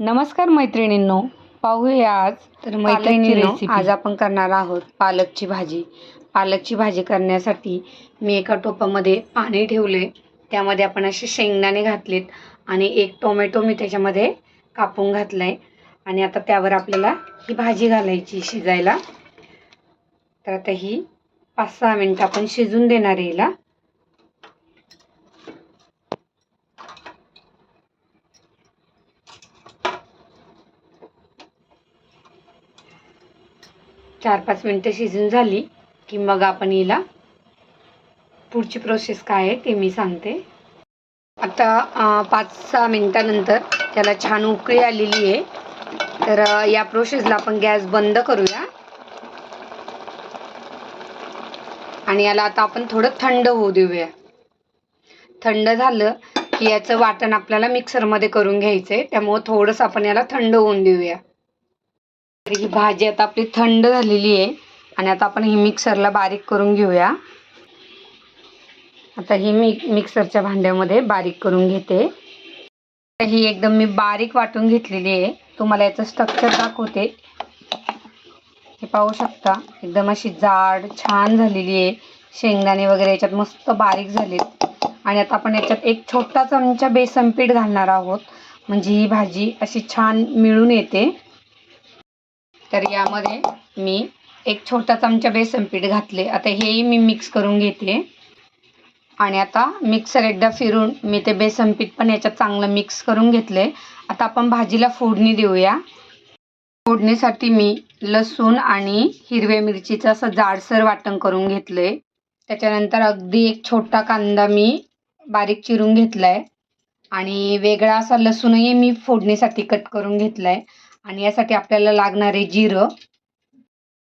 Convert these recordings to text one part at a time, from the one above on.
नमस्कार मैत्रिणींनो पाहूया आज तर recipe. आज आपण करणार आहोत पालकची भाजी. पालकची भाजी करण्यासाठी मी एका टोपामध्ये पाणी ठेवले. त्यामध्ये आपण असे शेंगदाणे घातलेत आणि एक टोमॅटो मी त्याच्यामध्ये कापून घातलाय. आणि आता त्यावर आपल्याला ही भाजी घालायची शिजायला. तर आता ही पाच सहा मिनटं आपण शिजून देणार आहे हिला. चार पाच मिनटं शिजून झाली की मग आपण हिला पुढची प्रोसेस काय आहे ते मी सांगते. आता पाच सहा मिनटानंतर त्याला छान उकळी आलेली आहे. तर या प्रोसेसला आपण गॅस बंद करूया. आणि याला आता आपण थोडं थंड होऊ देऊया. थंड झालं की याचं वाटण आपल्याला मिक्सरमध्ये करून घ्यायचं आहे त्यामुळं थोडंसं आपण याला थंड होऊन देऊया. तर ही भाजी आता आपली थंड झालेली आहे. आणि आता आपण ही मिक्सरला बारीक करून घेऊया. आता ही मी मिक्सरच्या भांड्यामध्ये बारीक करून घेते. ही एकदम मी बारीक वाटून घेतलेली आहे. तुम्हाला याचं स्ट्रक्चर दाखवते. हे पाहू शकता एकदम अशी जाड छान झालेली आहे. शेंगदाणे वगैरे याच्यात मस्त बारीक झालेत. आणि आता आपण याच्यात एक छोटा चमचा बेसन पीठ घालणार आहोत. म्हणजे ही भाजी अशी छान मिळून येते. तर यामध्ये मी एक छोटा चमचा बेसन पीठ घातले. आता हेही मी मिक्स करून घेते. आणि आता मिक्सर एकदा फिरून मी ते बेसन पीठ पण याच्यात चांगलं मिक्स करून घेतले. आता आपण भाजीला फोडणी देऊया. फोडणीसाठी मी लसूण आणि हिरव्या मिरचीचं असं जाडसर वाटण करून घेतलंय. त्याच्यानंतर अगदी एक छोटा कांदा मी बारीक चिरून घेतलाय. आणि वेगळा असा लसूणही मी फोडणीसाठी कट करून घेतलाय. आणि यासाठी आपल्याला लागणारे जिरं.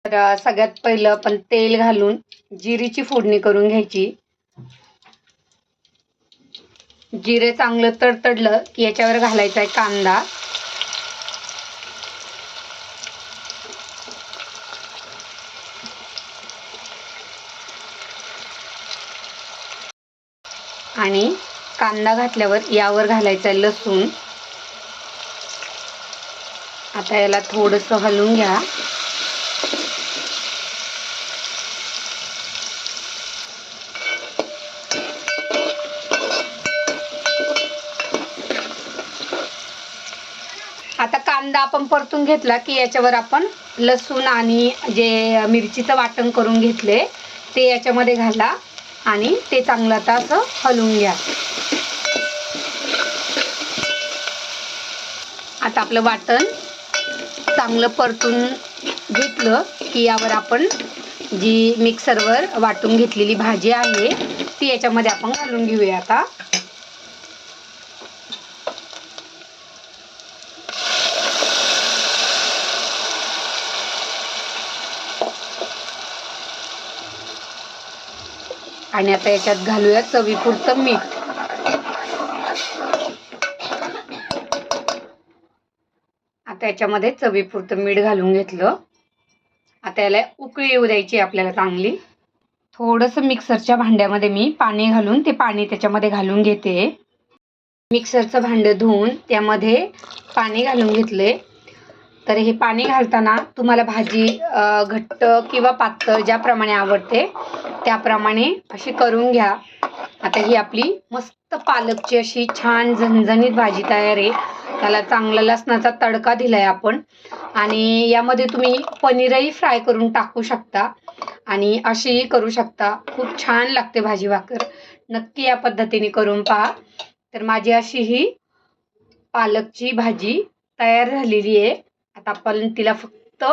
तर सगळ्यात पहिलं आपण तेल घालून जिरीची फोडणी करून घ्यायची. जिरे चांगलं तडतडलं की याच्यावर घालायचा आहे कांदा. आणि कांदा घातल्यावर यावर घालायचा आहे लसूण. आता याला थोडंसं हलवून घ्या. आता कांदा आपण परतून घेतला की याच्यावर आपण लसूण आणि जे मिरचीचं वाटण करून घेतले ते याच्यामध्ये घाला आणि ते चांगलं आता असं हलवून घ्या. आता आपलं वाटण चांगलं परतून घेतलं की यावर आपण जी मिक्सरवर वाटून घेतलेली भाजी आहे ती याच्यामध्ये आपण घालून घेऊया आता. आणि आता याच्यात घालूया चवीपुरतं मीठ. आता याच्यामध्ये चवीपुरतं मीठ घालून घेतलं. आता याला उकळी येऊ द्यायची आपल्याला चांगली. थोडंसं मिक्सरच्या भांड्यामध्ये मी पाणी घालून ते पाणी त्याच्यामध्ये घालून घेते. मिक्सरचं भांडं धुवून त्यामध्ये पाणी घालून घेतले. तर हे पाणी घालताना तुम्हाला भाजी घट्ट किंवा पातळ ज्याप्रमाणे आवडते त्याप्रमाणे अशी करून घ्या. आता ही आपली मस्त पालकची अशी छान झणझणीत भाजी तयार आहे. त्याला चांगला लसणाचा तडका दिलाय आपण. आणि यामध्ये तुम्ही पनीरही फ्राय करून टाकू शकता. आणि अशीही करू शकता. खूप छान लागते भाजी भाकर. नक्की या पद्धतीने करून पहा. तर माझी अशी ही पालकची भाजी तयार झालेली आहे. आता आपण तिला फक्त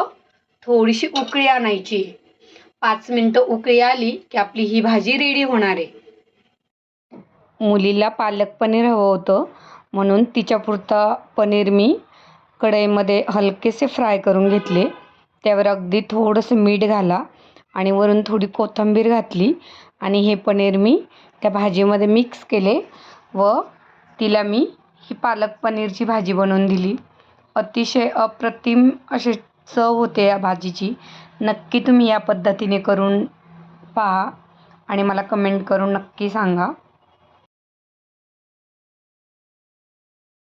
थोडीशी उकळी आणायची पाच मिनटं उकळी आली की आपली ही भाजी रेडी होणार आहे. मुलीला पालक पनीर हवं होतं. म्हणून तिच्यापुरता पनीर मी कढईमध्ये हलकेसे फ्राय करून घेतले. त्यावर अगदी थोडंसं मीठ घाला आणि वरून थोडी कोथिंबीर घातली. आणि हे पनीर मी त्या भाजीमध्ये मिक्स केले व तिला मी ही पालक पनीरची भाजी बनवून दिली. अतिशय अप्रतिम अशी चव होते या भाजीची. नक्की तुम्ही या पद्धतीने करून पहा आणि मला कमेंट करून नक्की सांगा.